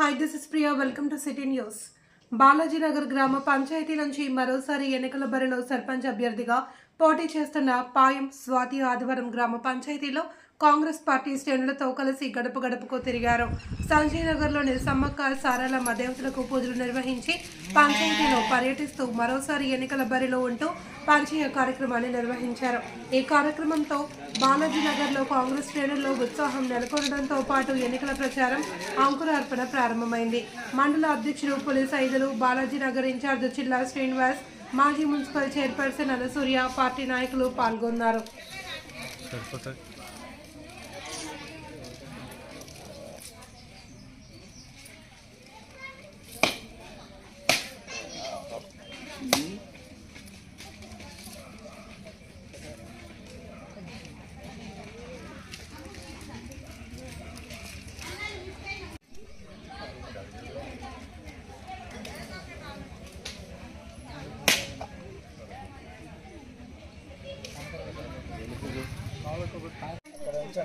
Hi this is Priya welcome to city news Balajinagar గ్రామ పంచాయతీ నుంచి మరోసారి ఎన్నికల బరిలో సర్పంచ్ అభ్యర్థిగా పోటీ చేస్తున్న పాయం స్వాతి ఆదివారం గ్రామ పంచాయతీలో కాంగ్రెస్ పార్టీ శ్రేణులతో కలిసి గడప గడపకు తిరిగారు. సంజయ్ నగర్లోని సమ్మక్క సారాల దేవతలకు పూజలు నిర్వహించి పంచాయతీలో పర్యటిస్తూ మరోసారి ఎన్నికల బరిలో ఉంటూ పరిచయ కార్యక్రమాన్ని నిర్వహించారు. ఈ కార్యక్రమంతో బాలాజీ నగర్లో కాంగ్రెస్ శ్రేణుల్లో ఉత్సాహం నెలకొనడంతో పాటు ఎన్నికల ప్రచారం అంకురార్పణ ప్రారంభమైంది. మండల అధ్యక్షుడు పోలీస్ ఐదులు బాలాజీ నగర్ ఇన్ఛార్జ్ జిల్లా శ్రీనివాస్ మాజీ మున్సిపల్ చైర్పర్సన్ అనసూర్య పార్టీ నాయకులు పాల్గొన్నారు. అక్కడ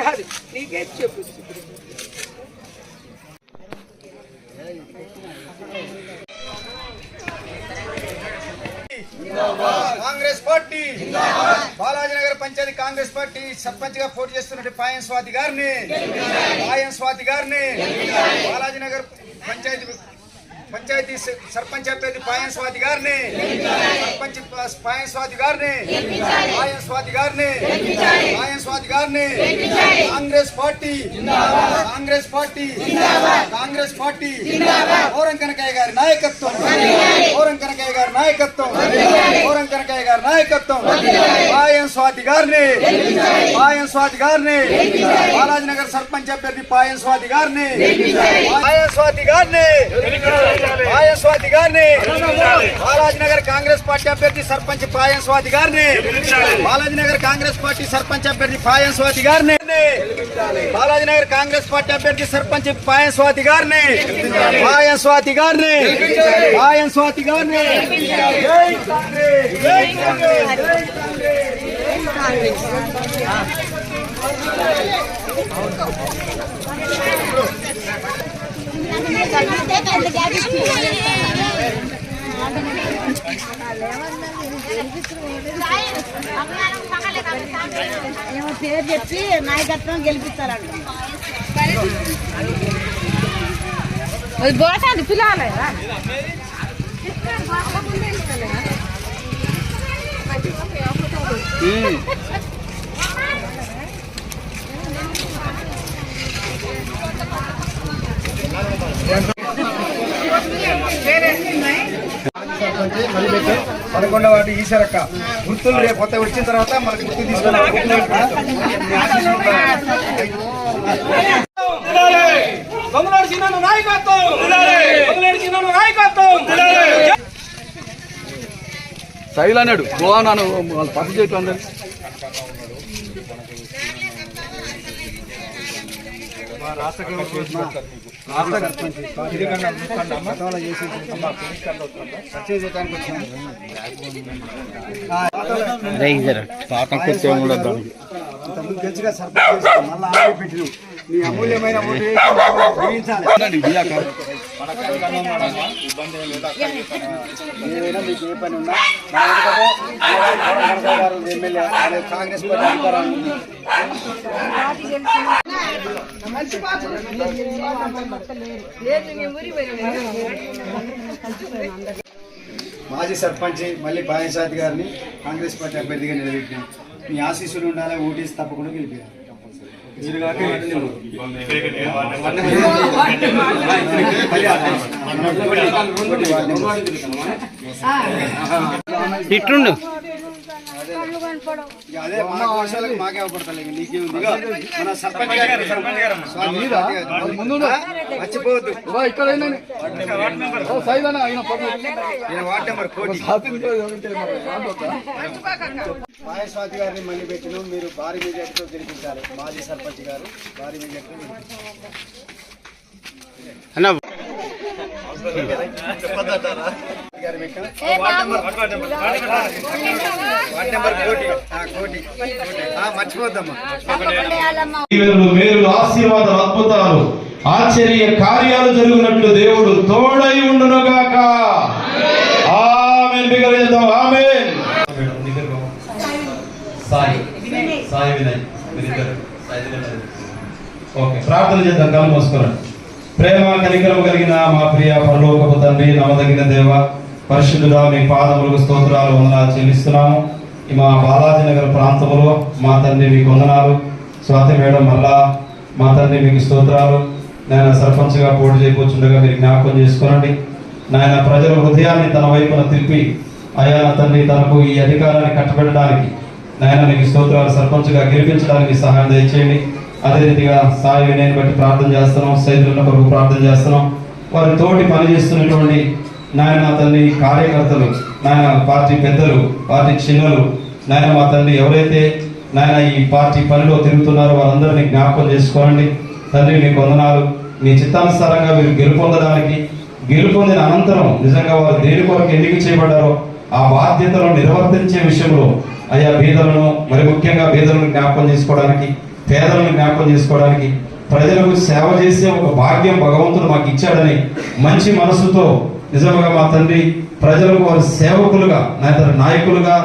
కాదు. నీకే చెప్పు కాంగ్రెస్ పార్టీ. బాలాజీనగర్ పంచాయతీ కాంగ్రెస్ పార్టీ సర్పంచ్గా పోటీ చేస్తున్న పాయం స్వాతి గారిని. పాయం స్వాతి గారిని. బాలాజీనగర్ పంచాయతీ పంచాయతీ స- సర్పంచ్ అభ్యర్థి పాయం స్వాతి గారిని సర్పంచ్ ప- పాయం స్వాతి గారిని పాయం స్వాతి గారిని పాయం స్వాతి గారిని Congress party Congress party Congress party Oram Kanakaiah గారి నాయకత్వం ఓరం కనకయ్య గారి నాయకత్వం ఓరం కనకయ్య గారి నాయకత్వం పాయం స్వాతి గారిని పాయం స్వాతి గారిని బాలాజీనగర్ సర్పంచ్ అభ్యర్థి పాయం స్వాతి గారిని పాయం స్వాతి గారిని పాయం స్వాతి గారిని. బాలాజీనగర్ కాంగ్రెస్ పార్టీ అభ్యర్థి సర్పంచ్ పాయం స్వాతి గారిని బాలాజీనగర్ కాంగ్రెస్ పార్టీ సర్పంచ్ అభ్యర్థి పాయం స్వాతి గారిని బాలాజీనగర్ కాంగ్రెస్ పార్టీ అభ్యర్థి సర్పంచ్ పాయం స్వాతి గారిని. పాయం స్వాతి గారిని. పాయం స్వాతి గారిని జై కాంగ్రెస్ జై కాంగ్రెస్ జై కాంగ్రెస్ ఏమో పేరు చెప్పి నాయకత్వం గెలిపిస్తారంట. అది గోసాది పిల్లలే పదకొండవ వార్డు ఈశ్వరక్క గుర్తులు రేపు కొత్త వచ్చిన తర్వాత మనకు గుర్తు తీసుకున్నాం నాయకత్వం శైలి అన్నాడు. గోవా నాన్న వాళ్ళు పక్క చేయటం అందరు. కూర్చో కూడా దానికి. మళ్ళా. నీ అమూల్యమైన. ఏదైనా మీకు ఏ పని ఉన్నా ఎమ్మెల్యే కాంగ్రెస్. మాజీ సర్పంచ్ మళ్ళీ పాయసాద్ గారిని కాంగ్రెస్ పార్టీ అభ్యర్థిగా నిలబెట్టినాం. మీ ఆశీస్సులు ఉండాలి ఓటేసి తప్పకుండా గెలిపారు. మీరు కాక ఇట్లుండు. అదే మా మాకే నీకే ఉంది? మన సర్పంచ్ గారు గారు. మర్చిపోవద్దు. ఇక్కడ ఆయన వార్డ్ నెంబర్ కోటి? మాయస్వాతి గారిని మళ్ళీ పెట్టిన మీరు భారీ మెజార్టీతో గెలిపించాలి మాజీ సర్పంచ్ గారు భారీ మెజార్టీతో అన్న గారు ఆశీర్వాదాలు అద్భుతాలు ఆశ్చర్య కార్యాలు జరిగినట్లు దేవుడు తోడై ఉండును గాక ఆమెన్ బిగ్గర చేద్దాం ఆమెన్ సాయి సాయి వినయ్ ఓకే ప్రార్థన చేద్దాం కళ్ళు మోసుకోరండి ప్రేమ కనికరం కలిగిన మా ప్రియ పరలోకపు తండ్రి నమ్మదగిన దేవ పరిశుద్ధుడా మీ పాదములకు స్తోత్రాలు వందనాలు చెల్లిస్తున్నాము. ఈ మా బాలాజీ నగర్ ప్రాంతంలో మా తండ్రి మీకు వందనాలు. స్వాతి మేడం మళ్ళా మా తండ్రి మీకు స్తోత్రాలు. నేను సర్పంచ్గా పోటీ చేయకూర్చుండగా మీరు జ్ఞాపకం చేసుకోనండి. నాయన ప్రజల హృదయాన్ని తన వైపున తిప్పి అయా తండ్రి తనకు ఈ అధికారాన్ని కట్టబెట్టడానికి నాయన మీకు స్తోత్రాలు సర్పంచ్గా గెలిపించడానికి సహాయం దయచేయండి. అదే రీతిగా సాయి వినయని బట్టి ప్రార్థన చేస్తున్నాం సైతులను కొరకు ప్రార్థన చేస్తున్నాం. వారి తోటి పనిచేస్తున్నటువంటి నాయన మా కార్యకర్తలు నాయన పార్టీ పెద్దలు పార్టీ చిన్నలు నాయన మా తల్లి ఎవరైతే నాయన ఈ పార్టీ పనిలో తిరుగుతున్నారో వారందరినీ జ్ఞాపకం చేసుకోండి తండ్రి మీకు వందనాలు. మీ చిత్తానుసారంగా మీరు గెలుపొందడానికి గెలుపొందిన అనంతరం నిజంగా వారు దేని కొరకు ఎన్నిక చేయబడ్డారో ఆ బాధ్యతలను నిర్వర్తించే విషయంలో అయా బీదలను మరి ముఖ్యంగా బీదలను జ్ఞాపకం చేసుకోవడానికి పేదలను జ్ఞాపకం చేసుకోవడానికి ప్రజలకు సేవ చేసే ఒక భాగ్యం భగవంతుడు మాకు ఇచ్చాడని మంచి మనసుతో నిజంగా మా తండ్రి ప్రజలకు వారు సేవకులుగా నాయన నాయకులుగా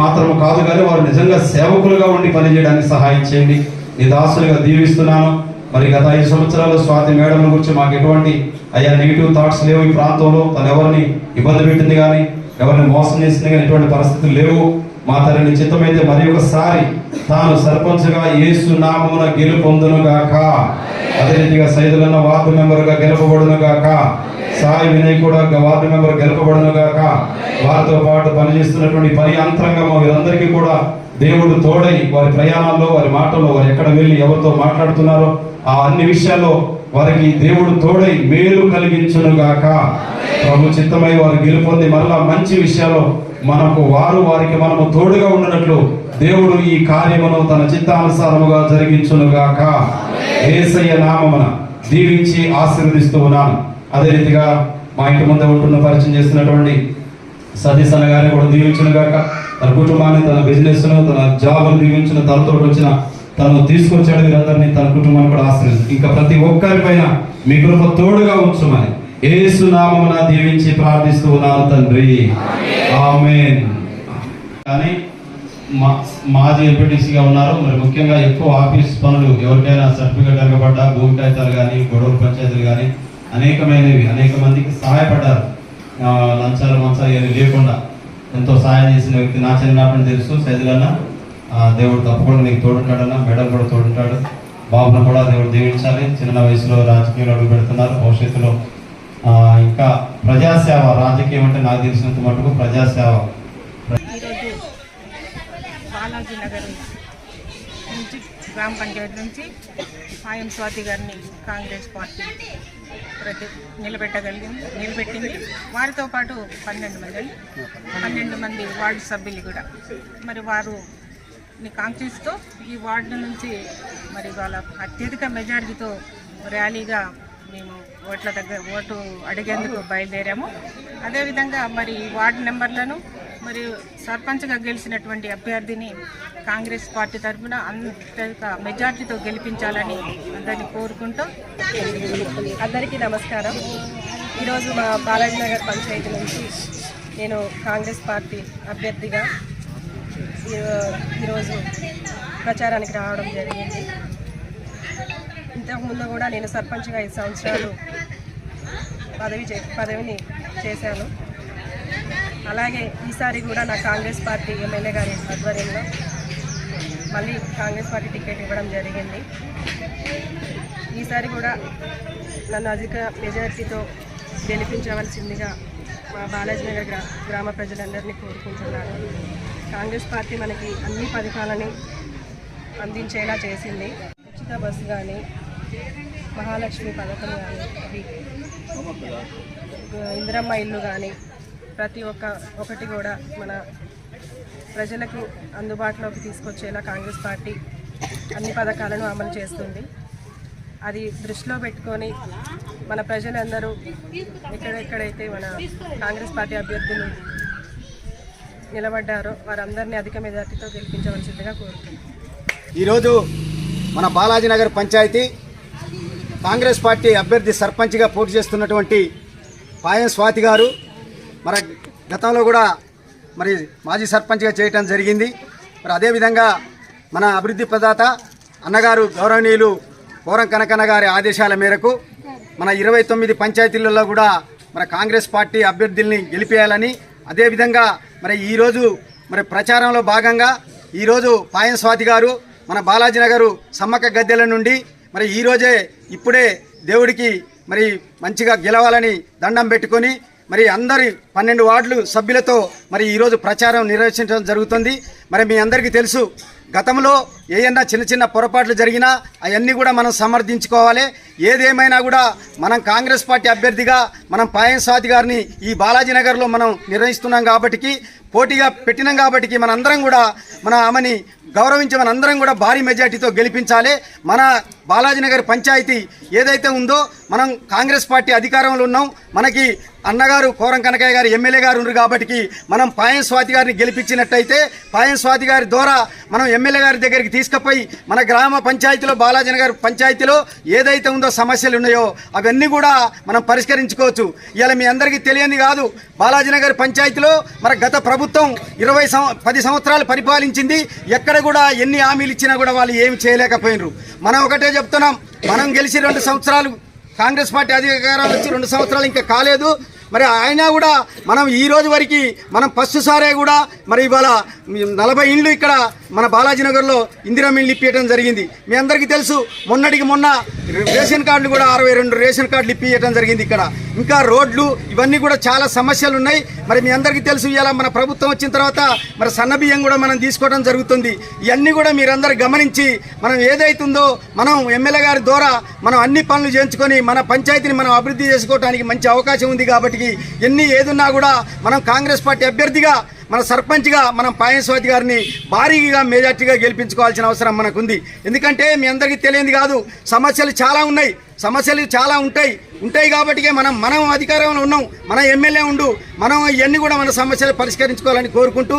మాత్రం కాదు కానీ వారు నిజంగా సేవకులుగా ఉండి పనిచేయడానికి సహాయం చేయండి. నీ దాసులుగా దీవిస్తున్నాను. మరి గత ఐదు సంవత్సరాలు స్వాతి మేడం గురించి మాకు ఎటువంటి అయ్యా నెగిటివ్ థాట్స్ లేవు ఈ ప్రాంతంలో. తను ఎవరిని ఇబ్బంది పెట్టింది కానీ ఎవరిని మోసం చేసింది కానీ ఎటువంటి పరిస్థితులు లేవు. మా తల్లిని చిత్తమైతే మరి ఒకసారి తాను సర్పంచ్గా ఏసు నామమున గెలుపొందును గాక అదే రీతిగా సైదులన్న వార్డు మెంబర్గా గెలుపబడును గాక సాయి వినయ్ కూడా వార్డు మెంబర్ గెలుపబడును గాక వారితో పాటు పనిచేస్తున్నటువంటి పని అంతరంగం వీరందరికీ కూడా దేవుడు తోడై వారి ప్రయాణాల్లో వారి మాటల్లో వారు ఎక్కడ వెళ్ళి ఎవరితో మాట్లాడుతున్నారో ఆ అన్ని విషయాల్లో వారికి దేవుడు తోడై మేలు కలిగించును గాక ప్రభు చిత్తమై వారు గెలుపొంది మరలా మంచి విషయాల్లో మనకు వారు వారికి మనము తోడుగా ఉన్నట్లు దేవుడు ఈ కార్యమును తన చిత్తానుసారముగా జరిగించునుగాక. ఏసయ్య నామమున దీవించి ఆశీర్వదిస్తూ ఉన్నాను. అదే రీతిగా మా ఇంటి ముందే ఉంటున్న పరిచయం చేస్తున్నటువంటి సతీష్ అన్న గారిని కూడా దీవించునుగాక. తన కుటుంబాన్ని తన బిజినెస్ తన జాబ్ను దీవించిన తనతో వచ్చిన తను తీసుకొచ్చాడు వీరందరినీ తన కుటుంబాన్ని కూడా ఆశ్రయించు ఇంకా ప్రతి ఒక్కరి పైన మీ కృప తోడుగా ఉంచమని ఏసు నామమున దీవించి ప్రార్థిస్తూ ఉన్నాను తండ్రి. ఆమెన్. కానీ మా మాజీ ఎంపీటీసీగా ఉన్నారు. మరి ముఖ్యంగా ఎక్కువ ఆఫీస్ పనులు ఎవరికైనా సర్టిఫికేట్ అడగబడ్డా భూమి కాగితాలు కానీ గొడవలు పంచాయతీలు కానీ అనేకమైనవి అనేక మందికి సహాయపడ్డారు. లంచాలు మంచాలు ఏమి లేకుండా ఎంతో సహాయం చేసిన వ్యక్తి నా చిన్నప్పటి తెలుసు సైజులన్న ఆ, దేవుడు తప్పకుండా నీకు తోడుంటాడన్న మేడం కూడా తోడుంటాడు. బాబును కూడా దేవుడు దీవించాలి. చిన్న వయసులో రాజకీయాలు అడుగు పెడుతున్నారు. భవిష్యత్తులో ఇంకా ప్రజాసేవ రాజకీయం అంటే నాకు తెలిసినంత మటుకు ప్రజాసేవ. బాలాజీ నగర్ నుంచి గ్రామ పంచాయతీ నుంచి ఆయన స్వాతి గారిని కాంగ్రెస్ పార్టీ ప్రతి నిలబెట్టగలిగింది నిలబెట్టింది. వారితో పాటు పన్నెండు మంది పన్నెండు మంది వార్డు సభ్యులు కూడా. మరి వారు కాంగ్రెస్తో కాంక్షిస్తూ ఈ వార్డు నుంచి మరి వాళ్ళ అత్యధిక మెజారిటీతో ర్యాలీగా మేము ఓట్ల దగ్గర ఓటు అడిగేందుకు బయలుదేరాము. అదేవిధంగా మరి వార్డు నెంబర్లను మరియు సర్పంచ్గా గెలిచినటువంటి అభ్యర్థిని కాంగ్రెస్ పార్టీ తరఫున అంత మెజార్టీతో గెలిపించాలని అందరినీ కోరుకుంటూ అందరికీ నమస్కారం. ఈరోజు మా బాలాజీనగర్ పంచాయతీ నుంచి నేను కాంగ్రెస్ పార్టీ అభ్యర్థిగా ఈ- ఈరోజు ప్రచారానికి రావడం జరిగింది. ఇంతకుముందు కూడా నేను సర్పంచ్గా ఐదు సంవత్సరాలు పదవి చే పదవిని చేశాను. అలాగే ఈసారి కూడా నా కాంగ్రెస్ పార్టీ ఎమ్మెల్యే గారి ఆధ్వర్యంలో మళ్ళీ కాంగ్రెస్ పార్టీ టికెట్ ఇవ్వడం జరిగింది. ఈసారి కూడా నన్ను అధిక మెజార్టీతో గెలిపించవలసిందిగా మా బాలాజీనగర్ గ్రా గ్రామ ప్రజలందరినీ కోరుకుంటున్నాను. కాంగ్రెస్ పార్టీ మనకి అన్ని పథకాలని అందించేలా చేసింది. ఉచిత బస్సు కానీ మహాలక్ష్మి పథకం కానీ ఇందిరమ్మ ఇల్లు కానీ ప్రతి ఒక్క ఒకటి కూడా మన ప్రజలకు అందుబాటులోకి తీసుకొచ్చేలా కాంగ్రెస్ పార్టీ అన్ని పథకాలను అమలు చేస్తుంది. అది దృష్టిలో పెట్టుకొని మన ప్రజలందరూ ఎక్కడెక్కడైతే మన కాంగ్రెస్ పార్టీ అభ్యర్థులు నిలబడ్డారో వారందరినీ అధిక మెజార్టీతో గెలిపించవలసిందిగా కోరుతున్నాను ఈరోజు మన బాలాజీనగర్ పంచాయతీ కాంగ్రెస్ పార్టీ అభ్యర్థి సర్పంచ్గా పోటీ చేస్తున్నటువంటి పాయం స్వాతి గారు మరి గతంలో కూడా మరి మాజీ సర్పంచ్గా చేయటం జరిగింది. మరి అదేవిధంగా మన అభివృద్ధి ప్రదాత అన్నగారు గౌరవనీయులు పోరం కనకన్న గారి ఆదేశాల మేరకు మన ఇరవై తొమ్మిది పంచాయతీలలో కూడా మన కాంగ్రెస్ పార్టీ అభ్యర్థుల్ని గెలిపేయాలని అదేవిధంగా మరి ఈరోజు మరి ప్రచారంలో భాగంగా ఈరోజు పాయం స్వాతి గారు మన బాలాజీ నగరు సమ్మక్క గద్దెల నుండి మరి ఈరోజే ఇప్పుడే దేవుడికి మరి మంచిగా గెలవాలని దండం పెట్టుకొని మరి అందరి పన్నెండు వార్డులు సభ్యులతో మరి ఈరోజు ప్రచారం నిర్వహించడం జరుగుతుంది. మరి మీ అందరికీ తెలుసు గతంలో ఏదైనా చిన్న చిన్న పొరపాట్లు జరిగినా అవన్నీ కూడా మనం సమర్థించుకోవాలి. ఏదేమైనా కూడా మనం కాంగ్రెస్ పార్టీ అభ్యర్థిగా మనం పాయం స్వాతి గారిని ఈ బాలాజీ నగర్లో మనం నిర్వహిస్తున్నాం కాబట్టి పోటీగా పెట్టినాం కాబట్టి మనందరం కూడా మన ఆమెని గౌరవించి మనందరం కూడా భారీ మెజార్టీతో గెలిపించాలి. మన బాలాజీనగర్ పంచాయతీ ఏదైతే ఉందో మనం కాంగ్రెస్ పార్టీ అధికారంలో ఉన్నాం. మనకి అన్నగారు కోరం కనకయ్య గారు ఎమ్మెల్యే గారు ఉన్నారు కాబట్టి మనం పాయం స్వాతి గారిని గెలిపించినట్టయితే పాయం స్వాతి గారి ద్వారా మనం ఎమ్మెల్యే గారి దగ్గరికి తీసుకుపోయి మన గ్రామ పంచాయతీలో బాలాజీనగర్ పంచాయతీలో ఏదైతే ఉందో సమస్యలు ఉన్నాయో అవన్నీ కూడా మనం పరిష్కరించుకోవచ్చు. ఇలా మీ అందరికీ తెలియని కాదు బాలాజీనగర్ పంచాయతీలో మన గత ప్రభుత్వం ఇరవై సం పది సంవత్సరాలు పరిపాలించింది. ఎక్కడ కూడా ఎన్ని హామీలు ఇచ్చినా కూడా వాళ్ళు ఏమి చేయలేకపోయినరు. మనం ఒకటే చెప్తున్నాం మనం గెలిచి రెండు సంవత్సరాలు కాంగ్రెస్ పార్టీ అధికారాలు వచ్చి రెండు సంవత్సరాలు ఇంకా కాలేదు. మరి ఆయన కూడా మనం ఈ రోజు వరకు మనం ఫస్ట్ సారే కూడా మరి ఇవాళ నలభై ఇండ్లు ఇక్కడ మన బాలాజీనగర్లో ఇందిరా మిల్లు ఇప్పించడం జరిగింది. మీ అందరికీ తెలుసు మొన్నటికి మొన్న రేషన్ కార్డులు కూడా అరవై రెండు రేషన్ కార్డులు ఇప్పించడం జరిగింది ఇక్కడ. ఇంకా రోడ్లు ఇవన్నీ కూడా చాలా సమస్యలు ఉన్నాయి. మరి మీ అందరికీ తెలుసు ఇలా మన ప్రభుత్వం వచ్చిన తర్వాత మరి సన్న బియ్యం కూడా మనం తీసుకోవడం జరుగుతుంది. ఇవన్నీ కూడా మీరందరూ గమనించి మనం ఏదైతుందో మనం ఎమ్మెల్యే గారి ద్వారా మనం అన్ని పనులు చేయించుకొని మన పంచాయతీని మనం అభివృద్ధి చేసుకోవడానికి మంచి అవకాశం ఉంది కాబట్టి ఎన్ని ఏదున్నా కూడా మనం కాంగ్రెస్ పార్టీ అభ్యర్థిగా మన సర్పంచ్గా మనం పాయస్వాతి గారిని భారీగా మెజార్టీగా గెలిపించుకోవాల్సిన అవసరం మనకుంది. ఎందుకంటే మీ అందరికీ తెలియంది కాదు సమస్యలు చాలా ఉన్నాయి. సమస్యలు చాలా ఉంటాయి. ఉంటాయి కాబట్టి మనం మనం అధికారంలో ఉన్నాం. మన ఎమ్మెల్యే ఉండు. మనం ఇవన్నీ కూడా మన సమస్యలు పరిష్కరించుకోవాలని కోరుకుంటూ